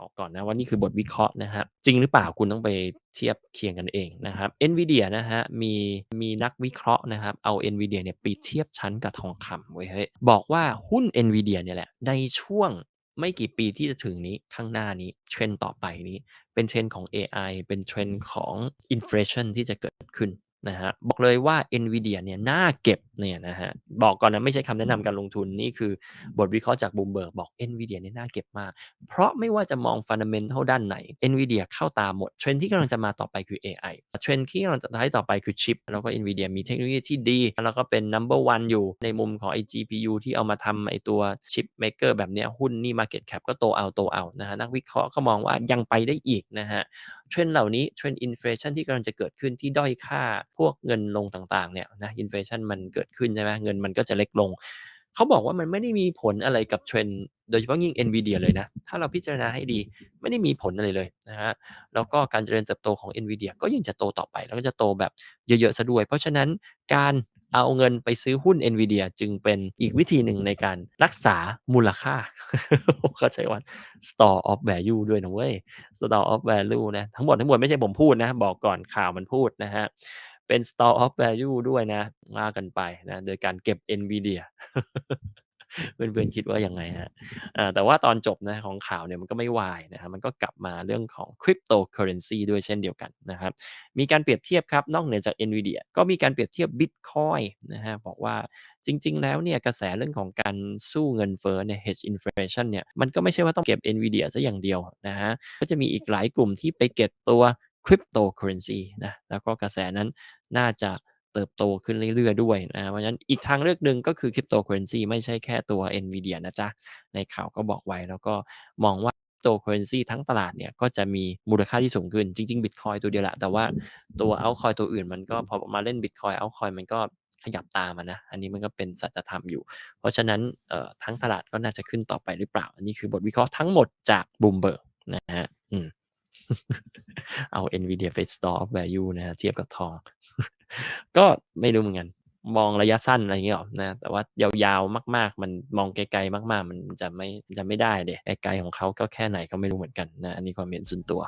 บอกก่อนนะว่านี่คือบทวิเคราะห์นะครับจริงหรือเปล่าคุณต้องไปเทียบเคียงกันเองนะครับ NVIDIA นะฮะมีมีนักวิเคราะห์นะครับเอา NVIDIA เนี่ยไปเทียบชั้นกับทองคำไว้เฮ้ยบอกว่าหุ้น NVIDIA เนี่ยแหละในช่วงไม่กี่ปีที่จะถึงนี้ข้างหน้านี้เทรนต่อไปนี้ เป็นเทรนของ AI เป็นเทรนของ inflation ที่จะเกิดขึ้นนะฮะบอกเลยว่า NVIDIA เนี่ยน่าเก็บ เนี่ยนะฮะบอกก่อนนะไม่ใช่คำแนะนำการลงทุนนี่คือบทวิเคราะห์จากบูมเบิร์กบอก NVIDIA เนี่ยน่าเก็บมาก เพราะไม่ว่าจะมองฟันเดเมนทัลด้านไหน NVIDIA เข้าตามหมด เทรนที่กำลังจะมาต่อไปคือ AI เทรนที่กำลังจะให้ต่อไปคือชิป แล้วก็ NVIDIA มีเทคโนโลยีที่ดี แล้วก็เป็น number one อยู่ในมุมของไอ้ GPU ที่เอามาทำไอ้ตัวชิปเมเกอร์แบบเนี้ยหุ้นนี่ market cap ก็โตเอาโตเอานะฮะนักวิเคราะห์ก็มองว่ายังไปได้อีกนะฮะเทรนด์เหล่านี้เทรนด์อินฟลชันที่กำลังจะเกิดขึ้นที่ด้อยค่าพวกเงินลงต่างๆเนี่ยนะอินฟลชันมันเกิดขึ้นใช่ไหมเงินมันก็จะเล็กลง เขาบอกว่ามันไม่ได้มีผลอะไรกับเทรนด์โดยเฉพาะยิ่ง NVIDIA เลยนะ ถ้าเราพิจารณาให้ดีไม่ได้มีผลอะไรเลยนะฮะแล้วก็การเจริญเติบโตของ NVIDIA ก็ยังจะโตต่อไป แล้วก็จะโตแบบเยอะๆซะด้วย เพราะฉะนั้นการเอาเงินไปซื้อหุ้น NVIDIA จึงเป็นอีกวิธีหนึ่งในการรักษามูลค่า เขาใช้ว่า store of value ด้วยนะเว้ย store of value นะ ทั้งหมดทั้งมวลไม่ใช่ผมพูดนะ บอกก่อนข่าวมันพูดนะฮะ เป็น store of value ด้วยนะว่ากันไปนะโดยการเก็บ NVIDIA เพื่อนๆคิดว่ายังไงฮะแต่ว่าตอนจบนะของข่าวเนี่ยมันก็ไม่วายนะครับมันก็กลับมาเรื่องของ cryptocurrency ด้วยเช่นเดียวกันนะครับ มีการเปรียบเทียบครับ นอกเหนือจาก NVIDIA ก็มีการเปรียบเทียบ Bitcoin นะฮะบอกว่าจริง ๆ แล้วเนี่ยกระแสเรื่องของการสู้เงินเฟ้อเนี่ย hedge inflation เนี่ยมันก็ไม่ใช่ว่าต้องเก็บ NVIDIA ซะอย่างเดียวนะฮะก็จะมีอีกหลายกลุ่มที่ไปเก็บตัว cryptocurrency นะแล้วก็กระแสนั้น น่าจะเติบโตขึ้นเรื่อยๆด้วยนะเพราะฉะนั้นอีกทางเลือกหนึ่งก็คือ cryptocurrency ไม่ใช่แค่ตัว NVIDIA นะจ๊ะ ในข่าวก็บอกไว้แล้วก็มองว่า cryptocurrency ทั้งตลาดเนี่ยก็จะมีมูลค่าที่สูงขึ้น จริงๆ Bitcoin ตัวเดียวแหละ แต่ว่าตัว altcoin ตัวอื่นมันก็พอมาเล่น Bitcoin altcoin มันก็ขยับตามนะ อันนี้มันก็เป็นสัจธรรมอยู่ เพราะฉะนั้นเอ่อทั้งตลาดก็น่าจะขึ้นต่อไปหรือเปล่า อันนี้คือบทวิเคราะห์ทั้งหมดจาก Bloomberg นะฮะ อืม เอา NVIDIA ไป store of value นะเทียบกับทอง ก็ไม่รู้เหมือนกัน มองระยะสั้นอะไรอย่างเงี้ยหรอนะ แต่ว่ายาวๆมาก ๆ มันมองไกลๆมาก ๆ มันจะไม่จะไม่ได้เดไกลของเขาก็แค่ไหนก็ไม่รู้เหมือนกันนะ อันนี้ความเห็นส่วนตัว